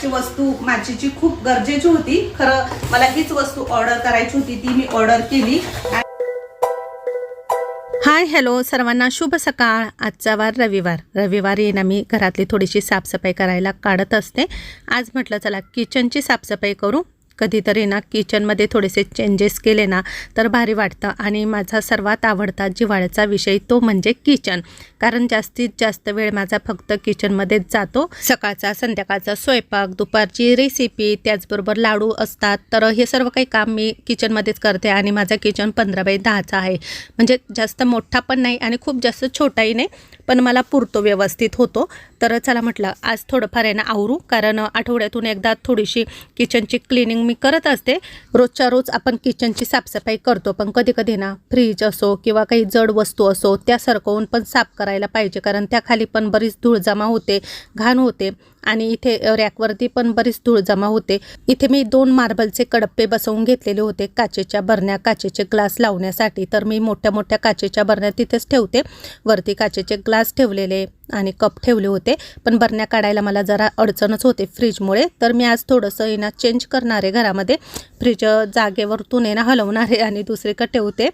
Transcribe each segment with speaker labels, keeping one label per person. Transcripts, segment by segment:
Speaker 1: प्रकारची वस्तू माझीची खूप गरजेची होती. खरं मला हीच वस्तू ऑर्डर करायची होती ती मी ऑर्डर केली. हाय हॅलो सर्वांना शुभ सकाळ. आजचा वार रविवार. रविवारी ना मी घरातली थोडीशी साफसफाई करायला काढत असते. आज म्हटलं चला किचनची साफसफाई करू. कधीतरी ना किचनमध्ये थोडेसे चेंजेस केले ना तर भारी वाटतं. आणि माझा सर्वात आवडता जिव्हाळ्याचा विषय तो म्हणजे किचन कारण जास्तीत जास्त वेळ माझा फक्त किचनमध्येच जातो. सकाळचा संध्याकाळचा स्वयंपाक दुपारची रेसिपी त्याचबरोबर लाडू असतात. तर हे सर्व काही काम मी किचनमध्येच करते आणि माझा किचन पंधरा बाय दहाचा आहे. म्हणजे जास्त मोठा पण नाही आणि खूप जास्त छोटाही नाही पण मला पुरतो व्यवस्थित होतो. तर चला म्हटलं आज थोडंफार आहे ना आवरू कारण आठवड्यातून एकदा थोडीशी किचनची क्लिनिंग मी करत असते. रोजच्या रोज आपण किचनची साफसफाई करतो पण कधी कधी ना फ्रीज असो किंवा काही जड वस्तू असो त्या सरकवून पण साफ करायला पाहिजे. कारण त्याखाली पण बरीच धूळ जमा होते घाण होते आणि इथे रॅकवरती पण बरीच धूळ जमा होते. इथे मी दोन मार्बलचे कडप्पे बसवून घेतलेले होते काचेच्या बरण्या काचेचे ग्लास लावण्यासाठी. तर मी मोठ्या मोठ्या काचेच्या बरण्या तिथेच ठेवते. वरती काचेचे ग्लास ठेवलेले आणि कप ठेवले होते. पण बरण्या काढायला मला जरा अडचणच होते फ्रीजमुळे. तर मी आज थोडंसं आहे ना चेंज करणार आहे घरामध्ये. फ्रीज जागेवरतून आहे ना हलवणार आहे आणि दुसरीकडे ठेवते.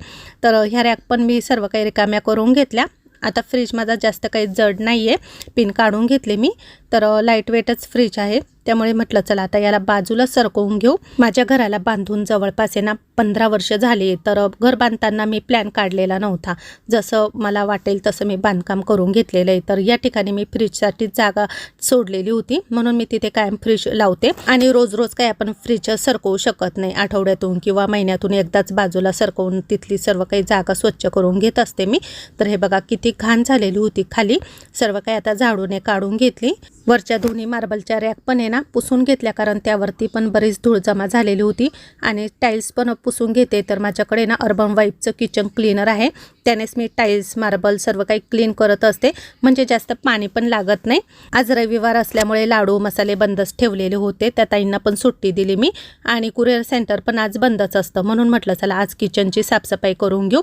Speaker 1: तर ह्या रॅक पण मी सर्व काही रिकाम्या करून घेतल्या. आता फ्रीज माझा जास्त काही जड नाही आहे पिन काढून घेतले मी. तर लाईटवेटच फ्रीज आहे. त्यामुळे म्हटलं चला आता याला बाजूला सरकवून घेऊ. माझ्या घराला बांधून जवळपास आहे ना पंधरा वर्ष झाली. तर घर बांधताना मी प्लॅन काढलेला नव्हता. जसं मला वाटेल तसं मी बांधकाम करून घेतलेलं आहे. तर या ठिकाणी मी फ्रीजसाठी जागा सोडलेली होती. म्हणून मी तिथे कायम फ्रीज लावते. आणि रोज रोज काय आपण फ्रीज सरकवू शकत नाही. आठवड्यातून किंवा महिन्यातून एकदाच बाजूला सरकवून तिथली सर्व काही जागा स्वच्छ करून घेत असते मी. तर हे बघा किती घाण झालेली होती खाली. सर्व काही आता झाडूने काढून घेतली. वरच्या दोन्ही मार्बलच्या रॅक पण आहे ना पुसून घेतल्या कारण त्यावरती पण बरीच धूळ जमा झालेली होती. आणि टाईल्स पण पुसून घेते तर माझ्याकडे ना अर्बन वाईपचं किचन क्लीनर आहे. त्यानेच मी टाईल्स मार्बल सर्व काही क्लीन करत असते. म्हणजे जास्त पाणी पण लागत नाही. आज रविवार असल्यामुळे लाडू मसाले बंदच ठेवलेले होते. त्या ताईंना पण सुट्टी दिली मी. आणि कुरिअर सेंटर पण आज बंदच असतं. म्हणून म्हटलं चला आज किचनची साफसफाई करून घेऊ.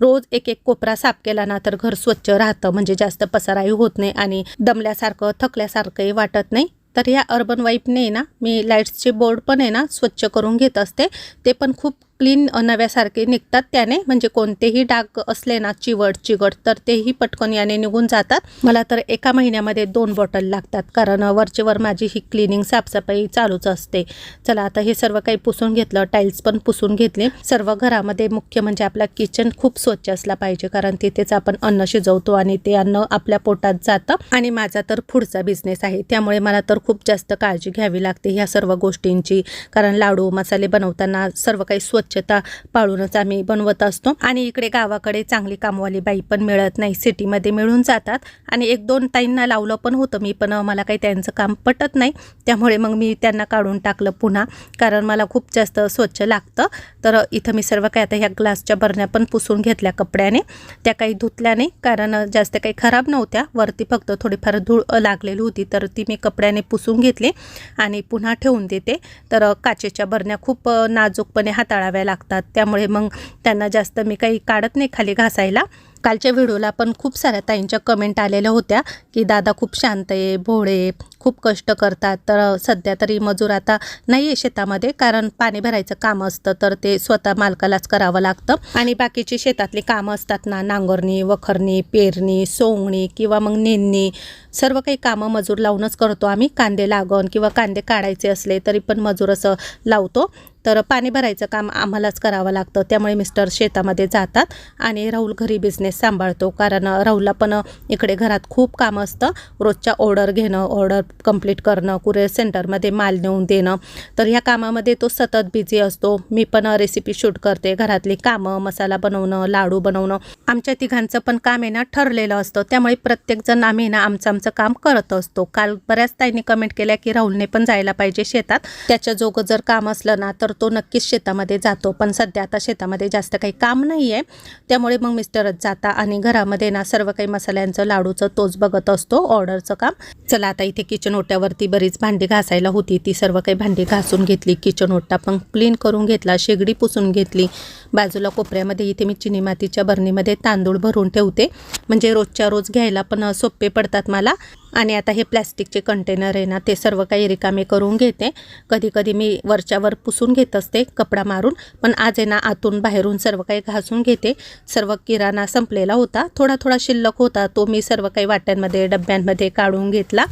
Speaker 1: रोज एक एक कोपरा साफ केला ना तर घर स्वच्छ राहतं. म्हणजे जास्त पसाराही होत नाही आणि दमल्यासारखं थकल्यासारखं काही वाटत नाही. तर या अर्बन वाईपने ना मी लाईट्सचे बोर्ड पण आहे ना स्वच्छ करून घेत असते. ते पण खूप क्लीन नव्यासारखे निघतात त्याने. म्हणजे कोणतेही डाग असले ना चिवट चिवट तर तेही पटकन याने निघून जातात. मला तर एका महिन्यामध्ये दोन बॉटल लागतात. कारण वरचे वर माझी ही क्लिनिंग साफसफाई चालूच असते. चला आता हे सर्व काही पुसून घेतलं. टाईल्स पण पुसून घेतले. सर्व घरामध्ये मुख्य म्हणजे आपला किचन खूप स्वच्छ असला पाहिजे. कारण तिथेच आपण अन्न शिजवतो आणि ते अन्न आपल्या पोटात जातं. आणि माझा तर पुढचा बिझनेस आहे. त्यामुळे मला तर खूप जास्त काळजी घ्यावी लागते ह्या सर्व गोष्टींची. कारण लाडू मसाले बनवताना सर्व काही स्वच्छता पाळूनच आम्ही बनवत असतो. आणि इकडे गावाकडे चांगली कामवाली बाई पण मिळत नाही. सिटीमध्ये मिळून जातात. आणि एक दोन ताईंना लावलं पण होतं. मी पण मला काही त्यांचं काम पटत नाही. त्यामुळे मग मी त्यांना काढून टाकलं पुन्हा. कारण मला खूप जास्त स्वच्छ लागतं. तर इथं मी सर्व काही आता ह्या ग्लासच्या बरण्या पण पुसून घेतल्या कपड्याने. त्या काही धुतल्या नाही कारण जास्त काही खराब नव्हत्या. वरती फक्त थोडीफार धूळ लागलेली होती. तर ती मी कपड्याने पुसून घेतली. आणि पुन्हा ठेवून देते. तर काचेच्या बरण्या खूप नाजूकपणे हाताळाव्या लागतात. त्यामुळे मग त्यांना जास्त मी काही काढत नाही खाली घासायला. कालच्या व्हिडिओला पण खूप साऱ्या ताईंच्या कमेंट आलेल्या होत्या की दादा खूप शांत आहे भोळे खूप कष्ट करतात. तर सध्या तरी मजूर आता नाही आहे शेतामध्ये कारण पाणी भरायचं काम असतं तर ते स्वतः मालकालाच करावं लागतं. आणि बाकीची शेतातली कामं असतात ना नांगरणी वखरणी पेरणी सोंगणी किंवा मग नेणणी सर्व काही कामं मजूर लावूनच करतो आम्ही. कांदे लागण किंवा कांदे काढायचे असले तरी पण मजूर असं लावतो. तर पाणी भरायचं काम आम्हालाच करावं लागतं. त्यामुळे मिस्टर शेतामध्ये जातात आणि राहुल घरी बिझनेस सांभाळतो. कारण राहुलला पण इकडे घरात खूप कामं असतं. रोजच्या ऑर्डर घेणं ऑर्डर कंप्लीट करणं कुरिअर सेंटरमध्ये माल नेऊन देणं. तर ह्या कामामध्ये तो सतत बिझी असतो. मी पण रेसिपी शूट करते. घरातली कामं मसाला बनवणं लाडू बनवणं. आमच्या तिघांचं पण काम आहे ना ठरलेलं असतं. त्यामुळे प्रत्येकजण आम्ही ना आमचं आमचं काम करत असतो. काल बऱ्याच ताईंनी कमेंट केल्या की राहुलने पण जायला पाहिजे शेतात. त्याच्या जोगं जर काम असलं ना तर तो नक्कीच शेतामध्ये जातो. पण सध्या आता शेतामध्ये जास्त काही काम नाही आहे त्यामुळे मग मिस्टरच जाता आणि घरामध्ये ना सर्व काही मसाल्यांचं लाडूचं तोच बघत असतो ऑर्डरचं काम. चला आता इथे किचन ओट्यावरती बरीच भांडी घासायला होती. ती सर्व काही भांडी घासून घेतली. किचन ओटा पण क्लीन करून घेतला. शेगडी पुसून घेतली. बाजूला कोपऱ्यामध्ये इथे मी चिनी मातीच्या बरणीमध्ये तांदूळ भरून ठेवते. म्हणजे रोजच्या रोज घ्यायला पण सोपे पडतात मला. आणि आता हे प्लॅस्टिकचे कंटेनर आहे ना ते सर्व काही रिकामे करून घेते. कधी कधी मी वरच्यावर पुसून घेत असते कपडा मारून पण आज आहे ना आतून बाहेरून सर्व काही घासून घेते. सर्व किराणा संपलेला होता. थोडा थोडा शिल्लक होता तो मी सर्व काही वाट्यांमध्ये डब्यांमध्ये काढून घेतला.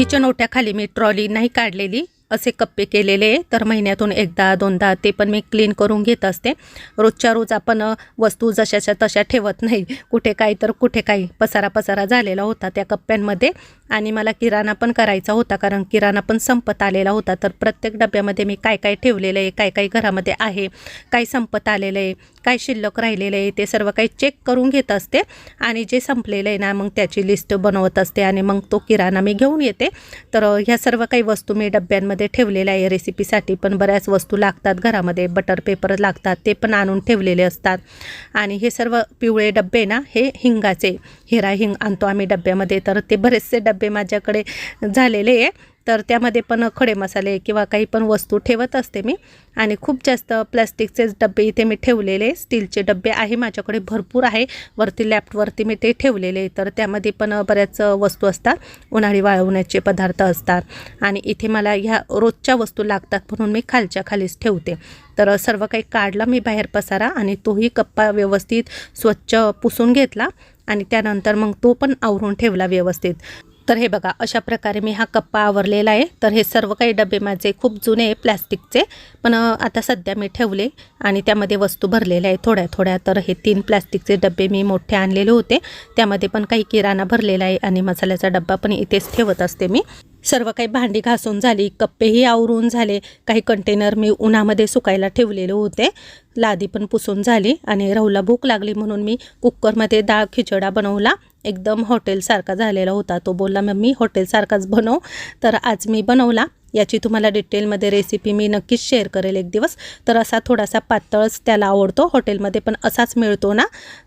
Speaker 1: किचन ओट्याखाली मी ट्रॉली नाही काढलेली. असे कप्पे केलेले आहे. तर महिन्यातून एकदा दोनदा ते पण मी क्लीन करून घेत असते. रोजच्या रोज आपण वस्तू जशाच्या तशा ठेवत नाही. कुठे काही तर कुठे काही पसारा पसारा झालेला होता त्या कप्प्यांमध्ये. आणि मला किराणा पण करायचा होता कारण किराणा पण संपत आलेला होता. तर प्रत्येक डब्यामध्ये मी काय काय ठेवलेलं आहे काय काय घरामध्ये आहे काय संपत आलेलं आहे काय शिल्लक राहिलेलं आहे ते सर्व काही चेक करून घेत असते. आणि जे संपलेलं आहे ना मग त्याची लिस्ट बनवत असते. आणि मग तो किराणा मी घेऊन येते. तर ह्या सर्व काही वस्तू मी डब्यांमध्ये ठेवलेल्या आहे रेसिपीसाठी पण बऱ्याच वस्तू लागतात. घरामध्ये बटर पेपर लागतात ते पण आणून ठेवलेले असतात. आणि हे सर्व पिवळे डब्बे ना हे हिंगाचे. हिरा हिंग आणतो आम्ही डब्यामध्ये. तर ते बरेचसे डब्बे माझ्याकडे झालेले आहे. तर त्यामध्ये पण खडे मसाले किंवा काही पण वस्तू ठेवत असते मी. आणि खूप जास्त प्लॅस्टिकचेच डबे इथे मी ठेवलेले स्टीलचे डबे आहे माझ्याकडे भरपूर आहे. वरती लॅफ्टवरती मी ते ठेवलेले तर त्यामध्ये पण बऱ्याच वस्तू असतात. उन्हाळी वाळवण्याचे पदार्थ असतात. आणि इथे मला ह्या रोजच्या वस्तू लागतात म्हणून मी खालच्या खालीच ठेवते. तर सर्व काही काढला मी बाहेर पसारा आणि तोही कप्पा व्यवस्थित स्वच्छ पुसून घेतला. आणि त्यानंतर मग तो पण आवरून ठेवला व्यवस्थित. तर हे बघा अशा प्रकारे मी हा कप्पा आवरलेला आहे. तर हे सर्व काही डबे माझे खूप जुने आहे प्लॅस्टिकचे. पण आता सध्या मी ठेवले आणि त्यामध्ये वस्तू भरलेल्या आहे थोड्या थोड्या. तर हे तीन प्लॅस्टिकचे डबे मी मोठे आणलेले होते. त्यामध्ये पण काही किराणा भरलेला आहे आणि मसाल्याचा डब्बा पण इथेच ठेवत असते मी. सर्व काही भांडी घासून झाली कप्पेही आवरून झाले काही कंटेनर मी उन्हामध्ये सुकायला ठेवलेले होते. लादी पण पुसून झाली आणि राहूला भूक लागली म्हणून मी कुकरमध्ये डाळ खिचडा बनवला. एकदम हॉटेलसारखा झालेला होता. तो बोलला मम्मी हॉटेलसारखाच बनव. तर आज मी बनवला. याची तुम्हाला डिटेलमध्ये रेसिपी मी नक्कीच शेअर करेल एक दिवस. तर असा थोडासा पातळच त्याला आवडतो हॉटेलमध्ये पण असाच मिळतो ना.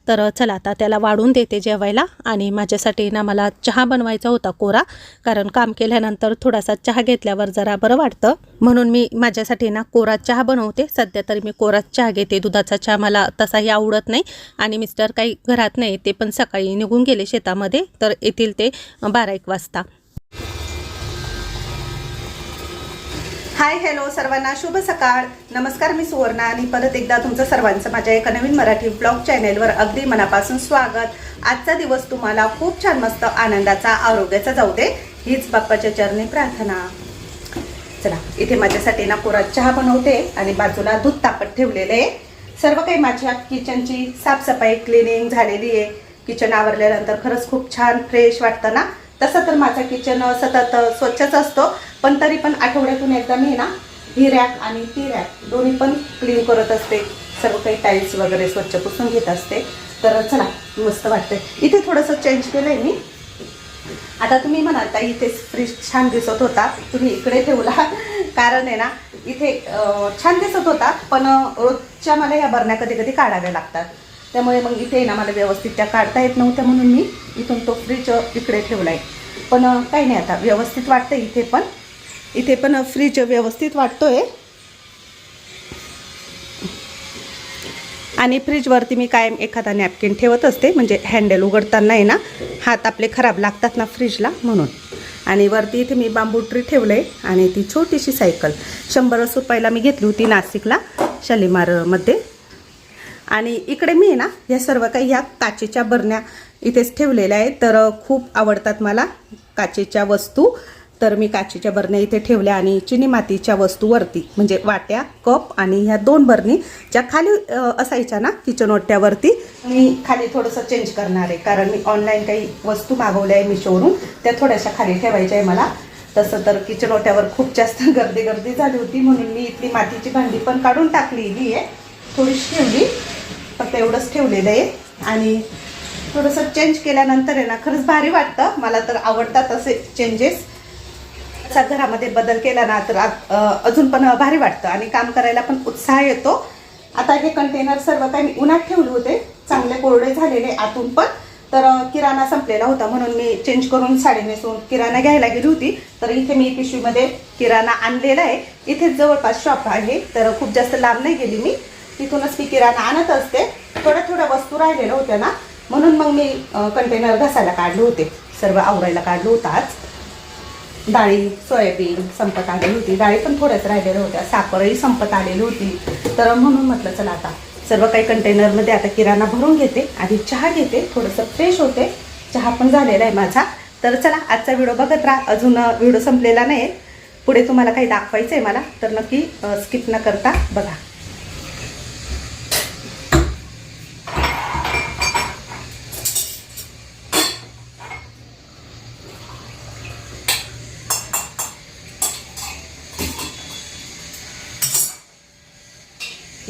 Speaker 1: तर चला आता त्याला वाढून देते जेवायला आणि माझ्यासाठी ना मला चहा बनवायचा होता कोरा कारण काम केल्यानंतर थोडासा चहा घेतल्यावर जरा बरं वाटतं. म्हणून मी माझ्यासाठी ना कोरा चहा बनवते. सध्या तरी मी कोराच चहा घेते. दुधाचा चहा मला तसाही आवडत नाही आणि मिस्टर काही घरात नाही ते पण सकाळी निघून गेले शेतामध्ये. तर येथील ते बारा एक वाजता. हाय हॅलो सर्वांना शुभ सकाळ. नमस्कार मी सुवर्णा आणि परत एकदा तुमचं सर्वांचं माझ्या एका नवीन मराठी ब्लॉग चॅनेलवर अगदी मनापासून स्वागत. आजचा दिवस तुम्हाला खूप छान मस्त आनंदाचा आरोग्याचा जाऊ दे हीच बाप्पाच्या चरणी प्रार्थना. चला इथे माझ्यासाठी ना कोरा चहा बनवते आणि बाजूला दूध तापत ठेवलेले आहे. सर्व काही माझ्या किचनची साफसफाई क्लिनिंग झालेली आहे. किचन आवरल्यानंतर खरंच खूप छान फ्रेश वाटतं ना? तसं तर माझं किचन सतत स्वच्छच असतो. पण तरी पण आठवड्यातून एकदा मी ना ही रॅक आणि ती रॅक दोन्ही पण क्लीन करत असते. सर्व काही टाईल्स वगैरे स्वच्छ पुसून घेत असते. तर चला मस्त वाटते इथे थोडंसं चेंज केलं आहे मी. आता तुम्ही म्हणाल ताई इथे फ्रीज छान दिसत होता. तुम्ही इकडे ठेवला. कारण आहे ना इथे छान दिसत होता पण रोजच्या मला ह्या बरण्या कधी कधी काढाव्या लागतात. त्यामुळे मग इथे ना मला व्यवस्थित त्या काढता येत नव्हत्या म्हणून मी इथून तो फ्रीज इकडे ठेवला आहे पण काही नाही आता व्यवस्थित वाटतं इथे पण. इथे पण फ्रीज व्यवस्थित वाटतो आहे आणि फ्रीजवरती मी कायम एखादा नॅपकिन ठेवत असते म्हणजे हँडल उघडताना आहे ना हात आपले खराब लागतात ना फ्रीजला म्हणून. आणि वरती इथे मी बांबू ट्री ठेवलं आहे आणि ती छोटीशी सायकल शंभरच रुपयाला मी घेतली होती नाशिकला शालिमारमध्ये आणि इकडे मी आहे ना या सर्व काही ह्या काचेच्या बरण्या इथेच ठेवलेल्या आहेत. तर खूप आवडतात मला काचेच्या वस्तू. तर मी काचेच्या बरण्या इथे ठेवल्या आणि चिनी मातीच्या वस्तूवरती म्हणजे वाट्या कप आणि ह्या दोन बरणी ज्या खाली असायच्या ना किचन ओट्यावरती मी खाली थोडंसं चेंज करणार आहे. कारण मी ऑनलाईन काही वस्तू मागवल्या आहे मिशोवरून त्या थोड्याशा खाली ठेवायच्या आहे मला. तसं तर किचन ओट्यावर खूप जास्त गर्दी गर्दी झाली होती म्हणून मी इथली मातीची भांडी पण काढून टाकलेली आहे. थोडीशी ठेवली. फक्त एवढंच ठेवलेलं आहे. आणि थोडंसं चेंज केल्यानंतर आहे ना खरंच भारी वाटतं. मला तर आवडतात असे चेंजेस असा घरामध्ये बदल केला ना तर अजून पण भारी वाटतं. आणि काम करायला पण उत्साह येतो. आता हे कंटेनर सर्व काही मी उन्हात ठेवले होते. चांगले कोरडे झालेले आतून पण. तर किराणा संपलेला होता. म्हणून मी चेंज करून साडी नेसून किराणा घ्यायला गेली होती. तर इथे मी पिशवीमध्ये किराणा आणलेला आहे. इथे जवळपास शॉप आहे. तर खूप जास्त लांब नाही गेली मी. तिथूनच मी किराणा आणत असते. थोड्या थोड्या वस्तू राहिलेल्या होत्या ना. म्हणून मग मी कंटेनर घासायला काढले होते. सर्व आवरायला काढलो होतं आज. डाळी सोयाबीन संपत आलेली होती. डाळी पण थोड्याच राहिलेल्या होत्या. साखरही संपत आलेली होती. तर म्हणून म्हटलं चला आता सर्व काही कंटेनरमध्ये आता किराणा भरून घेते आधी चहा घेते. थोडंसं फ्रेश होते. चहा पण झालेला आहे माझा. तर चला आजचा व्हिडिओ बघत राहा. अजून व्हिडिओ संपलेला नाही पुढे तुम्हाला काही दाखवायचं आहे मला. तर नक्की स्किप न करता बघा.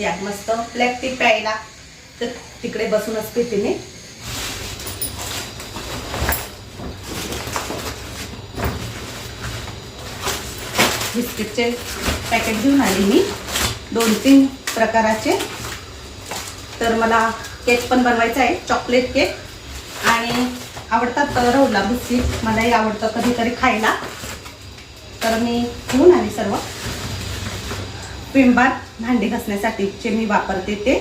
Speaker 1: यात मस्त. ब्लॅक टी प्यायला. तर तिकडे बसूनच पिते मी. बिस्किटचे पॅकेट घेऊन आले मी. दोन तीन प्रकाराचे. तर मला केक पण बनवायचा आहे. चॉकलेट केक आणि आवडतात रवला बिस्किट. मलाही आवडतं कधीतरी खायला. तर मी घेऊन आली सर्व. पिंबार. भांडी घासण्यासाठीचे मी वापरते ते.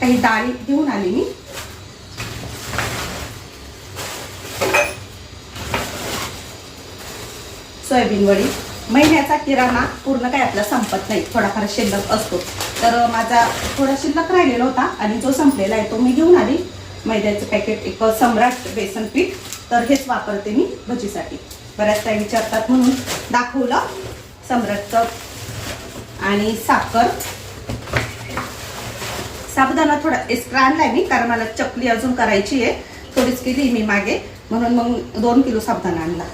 Speaker 1: काही डाळी घेऊन आली मी. सोयाबीन वडी. महिन्याचा किराणा पूर्ण काही आपला संपत नाही थोडाफार शिल्लक असतो. तर माझा थोडा शिल्लक राहिलेला होता आणि जो संपलेला आहे तो मी घेऊन आली. मैद्याचं पॅकेट एक सम्राट बेसन पीठ. तर हेच वापरते मी भजीसाठी. बऱ्याच काही विचारतात म्हणून दाखवलं. सम्राटचं आणि साखर. साबुदाणा थोडा एक्स्ट्रा आणलाय मी कारण मला चकली अजून करायची आहे. थोडीच केली मी मागे म्हणून मग दोन किलो साबुदाणा आणला.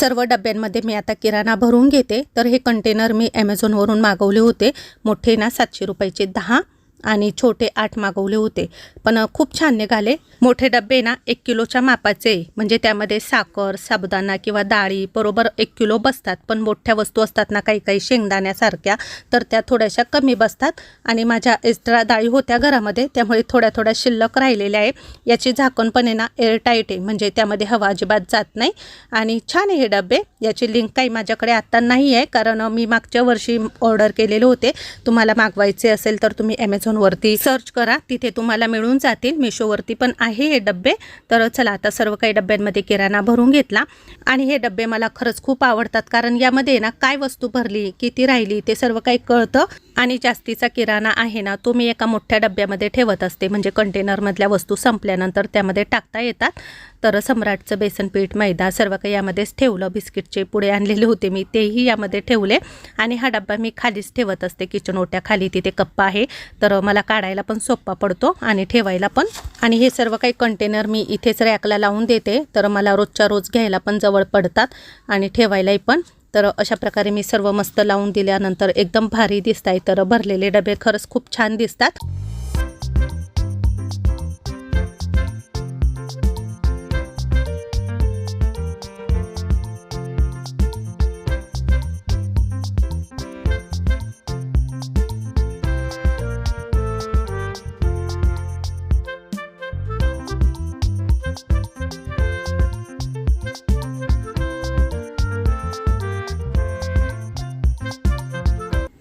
Speaker 1: सर्व डब्यांमध्ये मी आता किराणा भरून घेते. तर हे कंटेनर मी ॲमेझॉनवरून मागवले होते. मोठे ना सातशे रुपयाचे दहा. आणि छोटे आठ मागवले होते. पण खूप छान निघाले. मोठे डबे ना एक किलोच्या मापाचे. म्हणजे त्यामध्ये साखर साबुदाणा किंवा डाळी बरोबर एक किलो बसतात. पण मोठ्या वस्तू असतात ना काही काही शेंगदाण्यासारख्या तर त्या थोड्याशा कमी बसतात. आणि माझ्या एक्स्ट्रा डाळी होत्या घरामध्ये त्यामुळे थोड्या थोड्या शिल्लक राहिलेल्या आहे. याची झाकण पण आहे ना एअरटाईट आहे. म्हणजे त्यामध्ये हवा अजिबात जात नाही. आणि छान आहे हे डबे याची लिंक काही माझ्याकडे आत्ता नाही आहे. कारण मी मागच्या वर्षी ऑर्डर केलेले होते. तुम्हाला मागवायचे असेल तर तुम्ही ॲमेझॉन ॲमेझॉनवरती सर्च करा. तिथे तुम्हाला मिळून जातील. मिशोवरती पण आहे हे डब्बे. तर चला आता सर्व काही डब्यांमध्ये किराणा भरून घेतला. आणि हे डब्बे मला खरंच खूप आवडतात. कारण यामध्ये ना काय वस्तू भरली किती राहिली ते सर्व काही कळतं. आणि जास्तीचा किराणा आहे ना तो मी एका मोठ्या डब्यामध्ये ठेवत असते. म्हणजे कंटेनरमधल्या वस्तू संपल्यानंतर त्यामध्ये टाकता येतात. तर सम्राटचं बेसनपीठ मैदा सर्व काही यामध्येच ठेवलं. बिस्किटचे पुढे आणलेले होते मी तेही यामध्ये ठेवले. आणि हा डब्बा मी खालीच ठेवत असते. किचन ओट्या खाली तिथे कप्पा आहे. तर मला काढायला पण सोपा पडतो आणि ठेवायला पण. आणि हे सर्व काही कंटेनर मी इथेच रॅकला लावून देते. तर मला रोजच्या रोज घ्यायला पण जवळ पडतात आणि ठेवायलाही पण. तर अशा प्रकारे मी सर्व मस्त लावून दिल्यानंतर एकदम भारी दिसत आहे तर भरलेले डबे खरंच खूप छान दिसतात.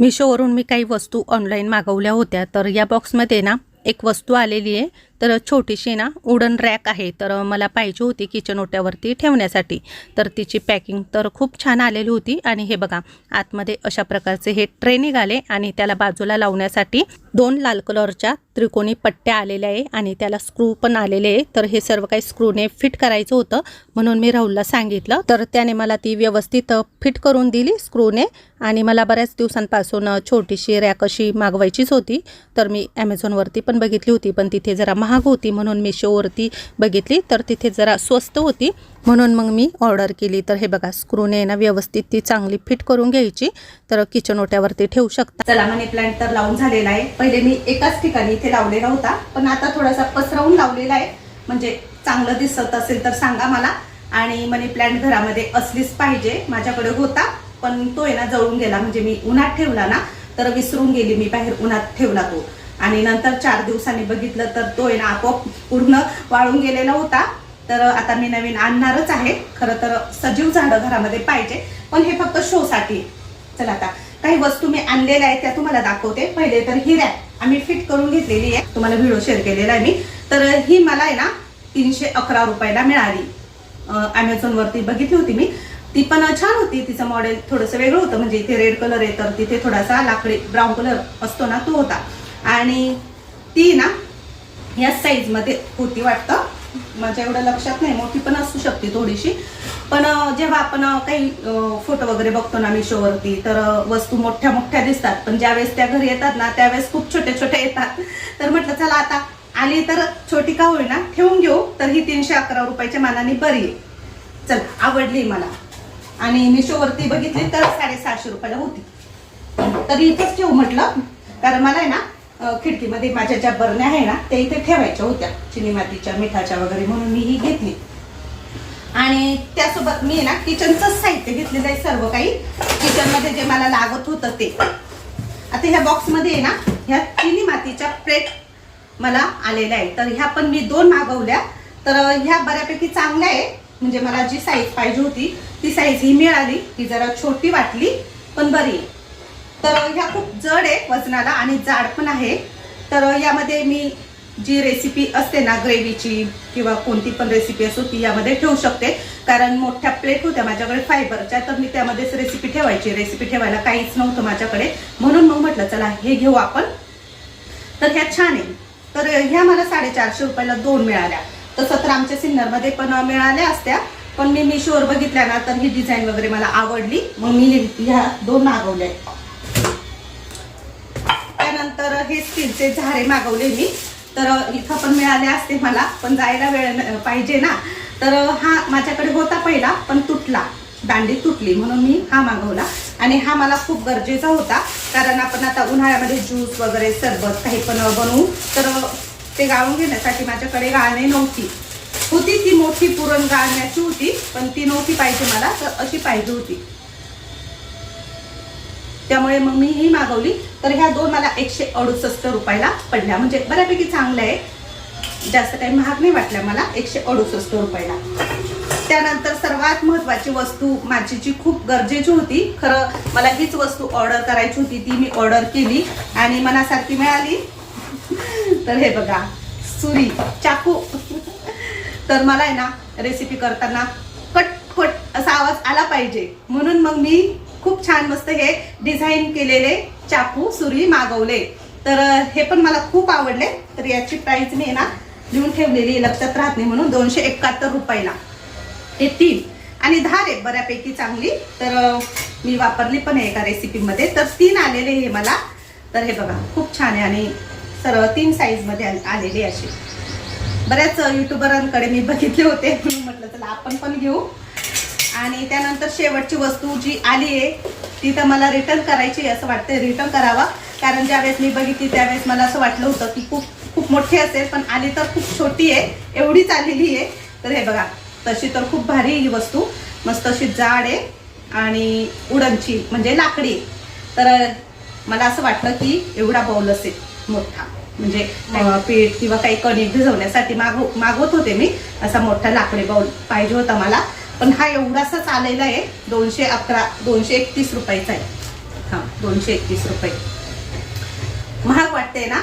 Speaker 1: मिशोवरून मी काही वस्तू ऑनलाईन मागवल्या होत्या. तर या बॉक्समध्ये ना एक वस्तू आलेली आहे. तर छोटीशी ना उडन रॅक आहे. तर मला पाहिजे होती किचन ओट्यावरती ठेवण्यासाठी. तर तिची पॅकिंग तर खूप छान आलेली होती. आणि हे बघा आतमध्ये अशा प्रकारचे हे ट्रे निघाले आणि त्याला बाजूला लावण्यासाठी दोन लाल कलरच्या त्रिकोणी पट्ट्या आलेल्या आहे आणि त्याला स्क्रू पण आलेले आहे. तर हे सर्व काही स्क्रूने फिट करायचं होतं म्हणून मी राहुलला सांगितलं. तर त्याने मला ती व्यवस्थित फिट करून दिली स्क्रूने आणि मला बऱ्याच दिवसांपासून छोटीशी रॅक अशी मागवायचीच होती. तर मी ॲमेझॉनवरती पण बघितली होती पण तिथे जरा महाग होती म्हणून मिशोवरती बघितली. तर तिथे जरा स्वस्त होती म्हणून मग मी ऑर्डर केली. तर हे बघा स्क्रूने ना व्यवस्थित ती चांगली फिट करून घ्यायची. तर किचन ओट्यावरती ठेवू शकता.
Speaker 2: चला मनी प्लांट तर लावून झालेला आहे. पहिले मी एकाच ठिकाणी इथे लावलेला होता. पण आता थोडासा पसरवून लावलेला आहे. म्हणजे चांगलं दिसत असेल तर सांगा मला. आणि मनी प्लांट घरामध्ये असलीच पाहिजे. माझ्याकडे होता पण तो आहे ना जळून गेला. म्हणजे मी उन्हात ठेवला ना तर विसरून गेली मी बाहेर उन्हात ठेवला तो. आणि नंतर चार दिवसांनी बघितलं तर तो आहे ना आपोआप पूर्ण वाळून गेलेला होता. तर आता मी नवीन आणणारच आहे. खरं तर सजीव झाडं घरामध्ये पाहिजे. पण हे फक्त शो साठी चला आता काही वस्तू मी आणलेल्या आहेत त्या तुम्हाला दाखवते. पहिले तर ही रॅप आम्ही फिट करून घेतलेली आहे. तुम्हाला व्हिडिओ शेअर केलेला आहे मी. तर ही मला आहे ना तीनशे अकरा रुपयाला मिळाली. अमेझॉन वरती बघितली होती मी. ती पण छान होती. तिचं मॉडेल थोडंसं वेगळं होतं. म्हणजे इथे रेड कलर आहे तर तिथे थोडासा लाकडी ब्राऊन कलर असतो ना तो होता. आणि ती ना या साईजमध्ये होती वाटतं. माझ्या एवढं लक्षात नाही मोठी पण असू शकते थोडीशी. पण जेव्हा आपण काही फोटो वगैरे बघतो ना मिशोवरती तर वस्तू मोठ्या मोठ्या दिसतात. पण ज्यावेळेस त्या घरी येतात ना त्यावेळेस खूप छोट्या छोट्या येतात. तर म्हटलं चला आता आली तर छोटी का होईना ठेवून घेऊ तर ही तीनशे अकरा रुपयाच्या मानाने बरी आहे. चल आवडली मला. आणि मिशोवरती बघितली तर साडेसहाशे रुपयाला होती. तर इथेच ठेवू म्हटलं कारण मला आहे ना खिडकीमध्ये माझ्या ज्या बरण्या आहे ना त्या इथे ठेवायच्या होत्या. चिनी मातीच्या मिठाच्या वगैरे म्हणून मी ही घेतली. आणि त्यासोबत मी आहे ना किचनचंच साहित्य घेतलेलं आहे सर्व काही. किचनमध्ये जे मला लागत होतं ते. आता ह्या बॉक्समध्ये आहे ना ह्या चिनी मातीच्या प्लेट मला आलेल्या आहे तर ह्या पण मी दोन मागवल्या. तर ह्या बऱ्यापैकी चांगल्या आहे. म्हणजे मला जी साईज पाहिजे होती ती साईज ही मिळाली. ती जरा छोटी वाटली पण बरी आहे. तर ह्या खूप जड आहे वजनाला आणि जाड पण आहे. तर यामध्ये मी जी रेसिपी असते ना ग्रेव्हीची किंवा कोणती पण रेसिपी असो ती यामध्ये ठेवू शकते. कारण मोठ्या प्लेट होत्या माझ्याकडे फायबरच्या तर मी त्यामध्येच रेसिपी ठेवायची. रेसिपी ठेवायला काहीच नव्हतं माझ्याकडे. म्हणून मग म्हटलं चला हे घेऊ आपण. तर ह्या छान आहे. तर ह्या मला साडेचारशे रुपयाला दोन मिळाल्या. तसं तर आमच्या सिन्नरमध्ये पण मिळाल्या असत्या. पण मी मिशोवर बघितल्या ना तर ही डिझाईन वगैरे मला आवडली. मग मी ह्या दोन मागवल्या. तर हे स्टीलचे झारे मागवले मी. तर इथं पण मिळाले असते मला पण जायला वेळ न- पाहिजे ना. तर हा माझ्याकडे होता पहिला पण तुटला. दांडी तुटली म्हणून मी हा मागवला. आणि हा मला खूप गरजेचा होता कारण आपण आता उन्हाळ्यामध्ये ज्यूस वगैरे सरबत काही पण बनवू तर ते गाळून घेण्यासाठी माझ्याकडे गाळणे नव्हती. होती ती मोठी पुरण गाळण्याची होती पण ती नव्हती पाहिजे मला तर अशी पाहिजे होती. त्यामुळे मग मी ही मागवली. तर ह्या दोन मला एकशे अडुसष्ट रुपयाला पडल्या. म्हणजे बऱ्यापैकी चांगल्या आहे. जास्त काही महाग नाही वाटल्या मला एकशे अडुसष्ट रुपयाला. त्यानंतर सर्वात महत्वाची वस्तू माझी जी खूप गरजेची होती. खरं मला हीच वस्तू ऑर्डर करायची होती ती मी ऑर्डर केली आणि मनासारखी मिळाली. तर हे बघा सुरी चाकू. तर मला आहे ना रेसिपी करताना कटकट असा आवाज आला पाहिजे. म्हणून मग मी खूप छान मस्त हे डिझाईन केलेले चाकू सुरी मागवले. तर हे पण मला खूप आवडले. तर याची प्राइस मी आहे ना लिहून ठेवलेली लक्षात राहत नाही म्हणून दोनशे एकाहत्तर रुपयाला. हे तीन. आणि धार आहे बऱ्यापैकी चांगली. तर मी वापरली पण आहे एका रेसिपीमध्ये तर तीन आलेले हे मला. तर हे बघा खूप छान आहे आणि सर्व तीन साईजमध्ये आलेली आलेले असे बऱ्याच युट्यूबरांकडे मी बघितले होते. म्हणून म्हटलं चला आपण पण घेऊ. आणि त्यानंतर शेवटची वस्तू जी आली आहे ती तर मला रिटर्न करायची असं वाटतं रिटर्न करावा. कारण ज्यावेळेस मी बघितली त्यावेळेस मला असं वाटलं होतं की खूप खूप मोठी असेल पण आली तर खूप छोटी आहे. एवढीच आलेली आहे. तर हे बघा तशी तर खूप भारी ही वस्तू. मस्त अशी जाड आहे आणि उडनची म्हणजे लाकडी. तर मला असं वाटलं की एवढा बॉल असेल मोठा. म्हणजे पीठ किंवा काही कणिक भिजवण्यासाठी मागव मागवत होते मी. असा मोठा लाकडी बॉल पाहिजे होता मला. पण हा एवढासाच आलेला आहे दोनशे अकरा दोनशे एकतीस रुपयाचा आहे. हां दोनशे एकतीस रुपये. महाग वाटते ना?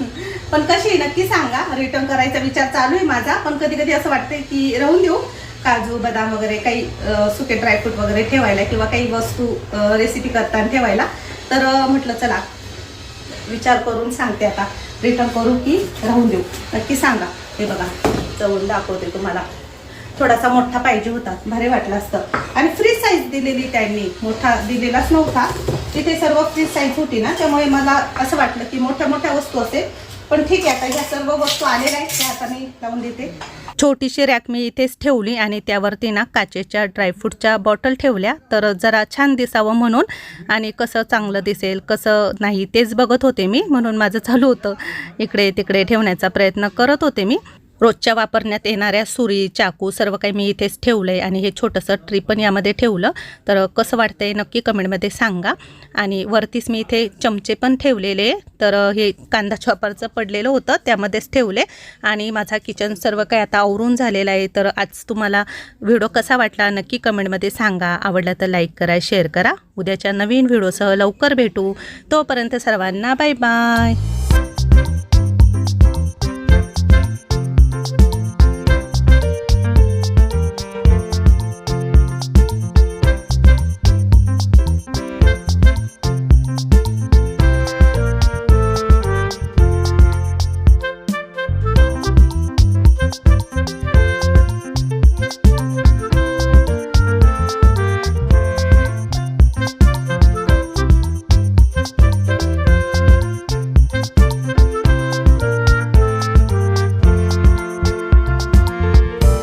Speaker 2: पण कशी आहे नक्की सांगा. रिटर्न करायचा विचार चालू आहे माझा. पण कधी कधी असं वाटतंय की राहून देऊ. काजू बदाम वगैरे काही सुके ड्रायफ्रूट वगैरे ठेवायला किंवा काही वस्तू रेसिपी करताना ठेवायला. तर म्हटलं चला विचार करून सांगते आता. रिटर्न करू की राहून देऊ. नक्की सांगा. हे बघा जवळून दाखवते तुम्हाला. थोडासा मोठा पाहिजे होता. भारी वाटलं असतं. आणि फ्री साईज दिलेली त्यांनी. मोठा दिलेलाच नव्हता. तिथे सर्व फ्री साईज होती ना. त्यामुळे मला असं वाटलं की मोठ्या मोठ्या वस्तू असेल. पण ठीक आहे आता ह्या सर्व वस्तू आलेल्या आहेत. त्या आता मी लावून देते.
Speaker 1: छोटीशी रॅक मी इथेच ठेवली आणि त्यावरती ना काचेच्या ड्रायफ्रूटच्या बॉटल ठेवल्या. तर जरा छान दिसावं म्हणून. आणि कसं चांगलं दिसेल कसं नाही तेच बघत होते मी. म्हणून माझं चालू होतं. इकडे तिकडे ठेवण्याचा प्रयत्न करत होते मी. रोजच्या वापरण्यात येणाऱ्या सुरी चाकू सर्व काही मी इथेच ठेवलं आहे आणि हे छोटंसं ट्री पण यामध्ये ठेवलं. तर कसं वाटतंय नक्की कमेंटमध्ये सांगा. आणि वरतीच मी इथे चमचे पण ठेवलेले. तर हे कांदा छॉपरचं पडलेलं होतं त्यामध्येच ठेवले. आणि माझा किचन सर्व काही आता आवरून झालेला आहे. तर आज तुम्हाला व्हिडिओ कसा वाटला नक्की कमेंटमध्ये सांगा. आवडला तर लाईक करा शेअर करा. उद्याच्या नवीन व्हिडिओसह लवकर भेटू. तोपर्यंत सर्वांना बाय बाय